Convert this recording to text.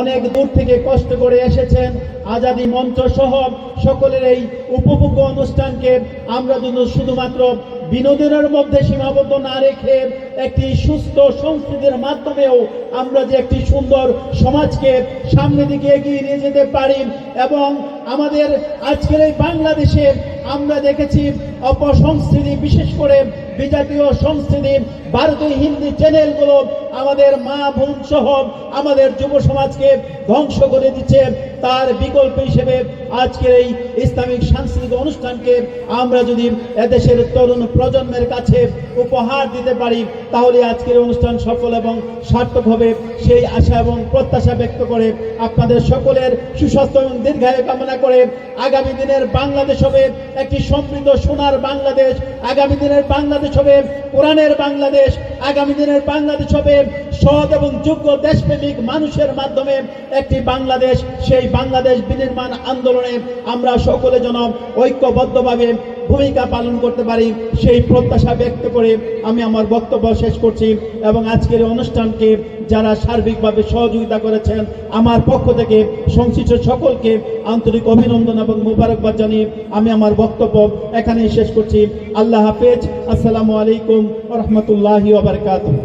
অনেক দূর থেকে কষ্ট করে এসেছেন। আজাদি মঞ্চ সহ সকলের এই উপভোগ্য অনুষ্ঠানকে আমরা যদি শুধুমাত্র বিনোদনের মধ্যে সীমাবদ্ধ না রেখে একটি সুস্থ সংস্কৃতির মাধ্যমেও আমরা যে একটি সুন্দর সমাজকে সামনে দিকে এগিয়ে নিয়ে যেতে পারি এবং আমাদের আজকের এই বাংলাদেশে আমরা দেখেছি অপসংস্কৃতি, বিশেষ করে বিজাতীয় সংস্কৃতি ভারতীয় হিন্দি চ্যানেলগুলো আমাদের মা বোন সহ আমাদের যুব সমাজকে ধ্বংস করে দিচ্ছে। তার বিকল্প হিসেবে আজকের এই ইসলামিক সাংস্কৃতিক অনুষ্ঠানকে আমরা যদি এদেশের তরুণ প্রজন্মের কাছে উপহার দিতে পারি, তাহলে আজকের অনুষ্ঠান সফল এবং সার্থক হবে সেই আশা এবং প্রত্যাশা ব্যক্ত করে আপনাদের সকলের সুস্বাস্থ্য এবং দীর্ঘায়ু কামনা করে আগামী দিনের বাংলাদেশ হবে একটি সমৃদ্ধ সোনার বাংলাদেশ। আগামী দিনের বাংলাদেশ হবে কোরআনের বাংলাদেশ। আগামী দিনের বাংলাদেশ হবে সৎ এবং যোগ্য দেশপ্রেমিক মানুষের মাধ্যমে একটি বাংলাদেশ, সেই বাংলাদেশ বিনির্মাণ আন্দোলনে আমরা সকলে যেন ঐক্যবদ্ধভাবে ভূমিকা পালন করতে পারি, সেই প্রত্যাশা ব্যক্ত করে আমি আমার বক্তব্য শেষ করছি এবং আজকের অনুষ্ঠানকে যারা সার্বিকভাবে সহযোগিতা করেছেন, আমার পক্ষ থেকে সংশ্লিষ্ট সকলকে আন্তরিক অভিনন্দন এবং মুবারকবাদ জানিয়ে আমি আমার বক্তব্য এখানেই শেষ করছি। আল্লাহ হাফেজ। আসসালামু আলাইকুম রহমতুল্লাহি ওবরকাতুহ